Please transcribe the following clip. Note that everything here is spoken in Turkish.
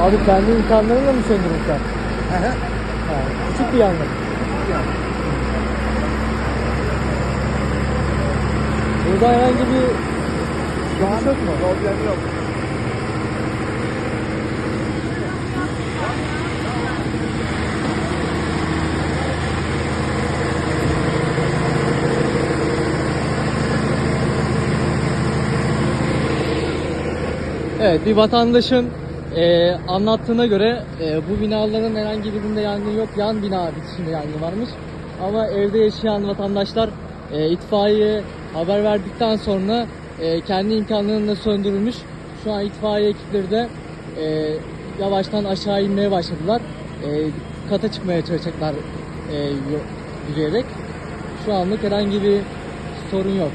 Abi kendi imkanlarıyla mı söndürürsen? Hı hı. Küçük bir yangın. Küçük bir yangın. Burada herhangi bir Çıkış yok mu? problem yok. Evet bir vatandaşın e, anlattığına göre e, bu binaların herhangi birinde yangın yok. Yan bina bitişinde yangın varmış. Ama evde yaşayan vatandaşlar e, itfaiye haber verdikten sonra e, kendi imkanlarıyla söndürülmüş. Şu an itfaiye ekipleri de e, yavaştan aşağı inmeye başladılar. E, kata çıkmaya çalışacaklar e, yürüyerek. Şu anlık herhangi bir sorun yok.